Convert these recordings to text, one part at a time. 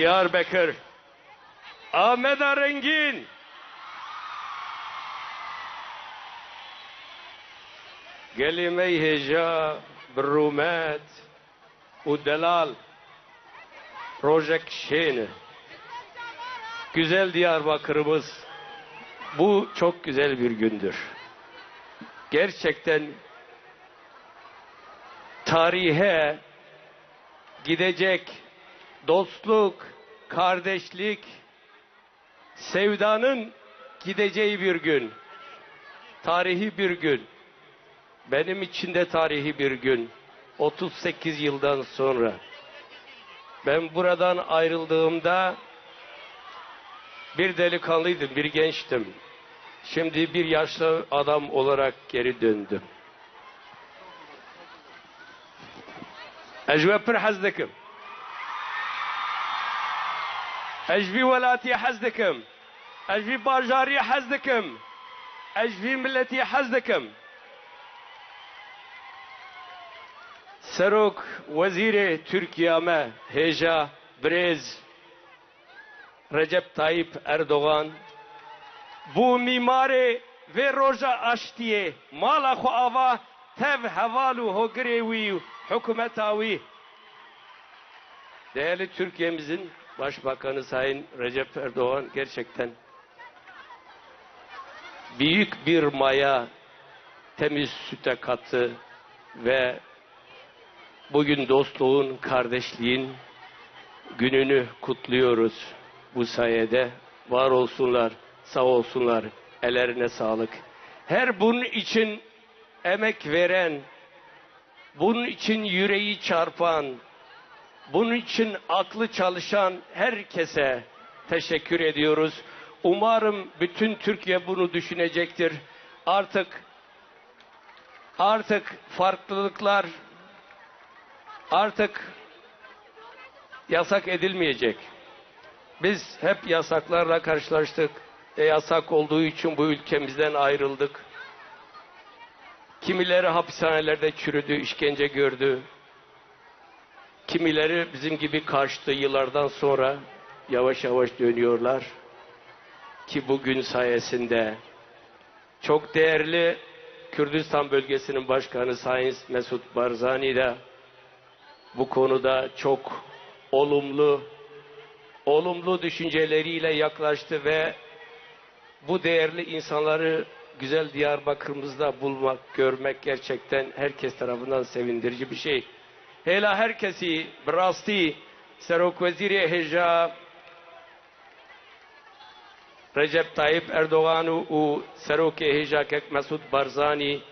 Diyarbakır, Ahmet Arengin, Gelime-i Heja, Brumet, Udelal, Rojek Şeni. Güzel Diyarbakır'ımız, bu çok güzel bir gündür. Gerçekten tarihe gidecek dostluk, kardeşlik, sevdanın gideceği bir gün. Tarihi bir gün. Benim için de tarihi bir gün. 38 yıldan sonra. Ben buradan ayrıldığımda bir delikanlıydım, bir gençtim. Şimdi bir yaşlı adam olarak geri döndüm. Ecve pir dikim. Ecvi velati hez dikim. Ecvi bajari hez dikim. Ecvi milleti hez dikim. Serok Veziri Türkiye'me Heja Brez Recep Tayyip Erdoğan bu mimari ve roja aştiye mala xu ava tev hevalu hogrevi hükümetavi Değerli Türkiye'mizin Başbakanı Sayın Recep Erdoğan gerçekten büyük bir maya temiz süte katı ve bugün dostluğun, kardeşliğin gününü kutluyoruz bu sayede. Var olsunlar, sağ olsunlar, ellerine sağlık. Her bunun için emek veren, bunun için yüreği çarpan, bunun için aklı çalışan herkese teşekkür ediyoruz. Umarım bütün Türkiye bunu düşünecektir. Artık artık farklılıklar artık yasak edilmeyecek. Biz hep yasaklarla karşılaştık. E, yasak olduğu için bu ülkemizden ayrıldık. Kimileri hapishanelerde çürüdü, işkence gördü. Kimileri bizim gibi kaçtı yıllardan sonra yavaş yavaş dönüyorlar. Ki bugün sayesinde çok değerli Kürdistan bölgesinin başkanı Sayın Mesut Barzani de bu konuda çok olumlu olumlu düşünceleriyle yaklaştı ve bu değerli insanları güzel Diyarbakır'ımızda bulmak, görmek gerçekten herkes tarafından sevindirici bir şey. هێلا هەر براستی بڕاستی وزیر هێژە رجب تایب اردوغان و و سەرۆکێ هێژاکەک مەسود بارزانانی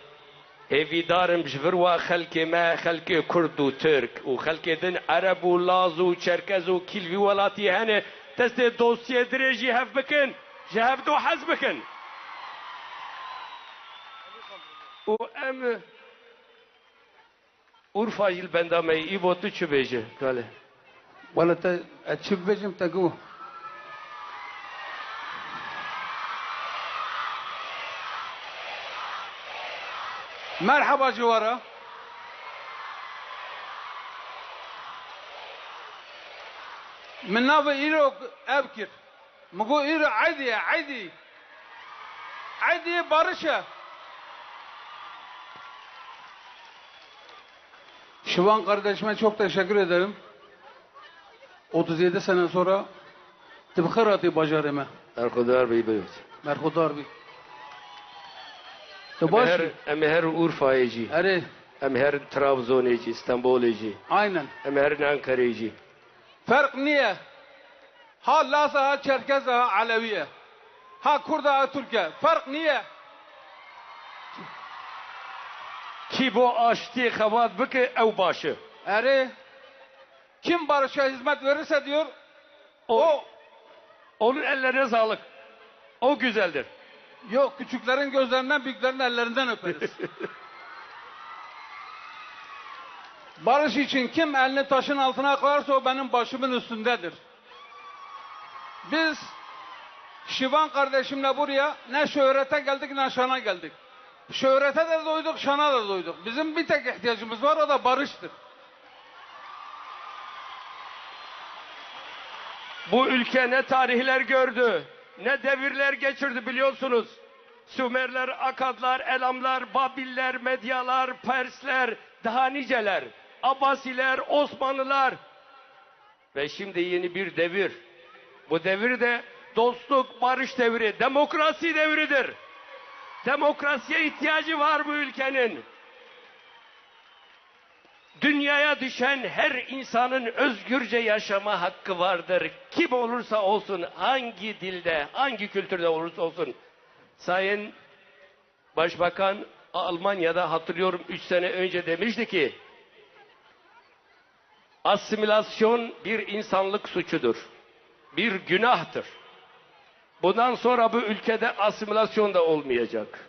هێویدارم ژڤر وا خەلکێ ما خەلکێ کورد و ترک و خەلکێ دن عرب و لاز و چەرکەز و کیلوی وڵاتی هەنێ دەستێ دۆسیە درێژی هەف بکن ji hev do hez و û اورفا يل بندام اي بو تو چ بيجه ولا تا چ بيجم مرحبا جوارا من ناف ايرو ابكر مگو ايرو عادي عادي عادي برشه Şivan kardeşime çok teşekkür ederim. 37 sene sonra tibkhiratı bacarıma. Erkudar bey beyot Merhudar em her Başı. em her Urfa'yê jî Eri, em her İstanbulê jî aynen. em her Ankara'yê jî Fark niye? Ha Lasa, ha Çerkez, ha Aleviye. Ha Kurda, ha Türkiye. Fark niye? Ki bu aştî xebat bike ew başı Eri, kim barışa hizmet verirse diyor, o, o onun ellerine sağlık o güzeldir yok küçüklerin gözlerinden büyüklerin ellerinden öperiz. Barış için kim elini taşın altına koyarsa o benim başımın üstündedir. Biz Şivan kardeşimle buraya ne şöhrete geldik ne şana geldik. Şöhrete de doyduk, şana da doyduk. Bizim bir tek ihtiyacımız var o da barıştır. Bu ülke ne tarihler gördü, ne devirler geçirdi biliyorsunuz. Sümerler, Akadlar, Elamlar, Babiller, Medyalar, Persler, daha niceler. Abbasiler, Osmanlılar. Ve şimdi yeni bir devir. Bu devir de dostluk, barış devri, demokrasi devridir. Demokrasiye ihtiyacı var bu ülkenin. Dünyaya düşen her insanın özgürce yaşama hakkı vardır. Kim olursa olsun, hangi dilde, hangi kültürde olursa olsun. Sayın Başbakan Almanya'da hatırlıyorum 3 sene önce demişti ki asimilasyon bir insanlık suçudur. Bir günahtır. Bundan sonra bu ülkede asimilasyon da olmayacak.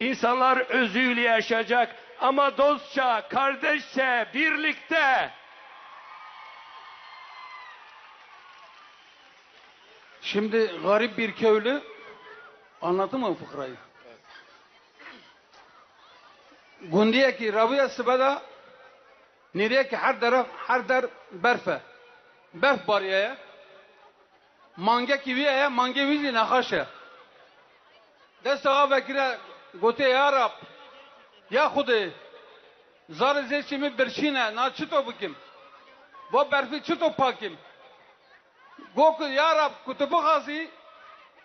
İnsanlar özüyle yaşayacak ama dostça, kardeşçe, birlikte. Şimdi garip bir köylü anladın mı fıkrayı? Gundiye ki Rabia Sibada nereye ki her taraf her der berfe. Berf bariye. Mange ki viye mange vizi nakaşe. Dest ağa vekire gote ya Rab ya Khudi zar zeçimi birşine na çito bukim. Bu berfi çito pakim. Gok ya Rab kutubu ghazi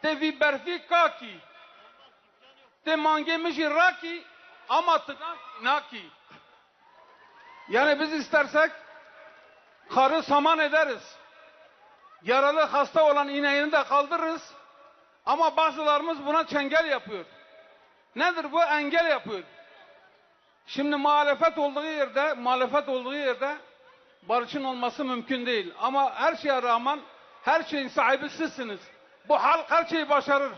te vi berfi kaki. Te mange mişi raki ama tına naki. Yani biz istersek karı saman ederiz yaralı hasta olan ineğini de kaldırırız. Ama bazılarımız buna çengel yapıyor. Nedir bu? Engel yapıyor. Şimdi muhalefet olduğu yerde, muhalefet olduğu yerde barışın olması mümkün değil. Ama her şeye rağmen her şeyin sahibi sizsiniz. Bu halk her şeyi başarır.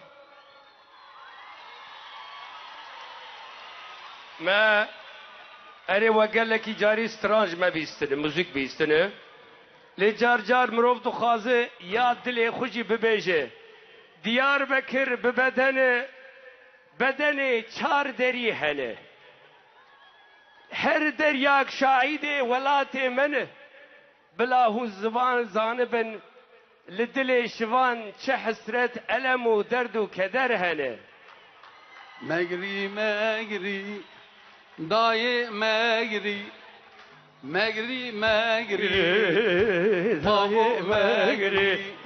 मैं अरे वगैरह की जारी इस तरह मैं भी इस तरह म्यूजिक भी لجار جار مروف دخازي يا دلي خوشي ببيجي ديار بكر ببدني بدني çar deri hele her deryak şahidi velati meni بلاهو زبان زانبن لدلي شوان çe hasret elem و درد و keder hele Megri megri dayı megri megri megri. Dayı megri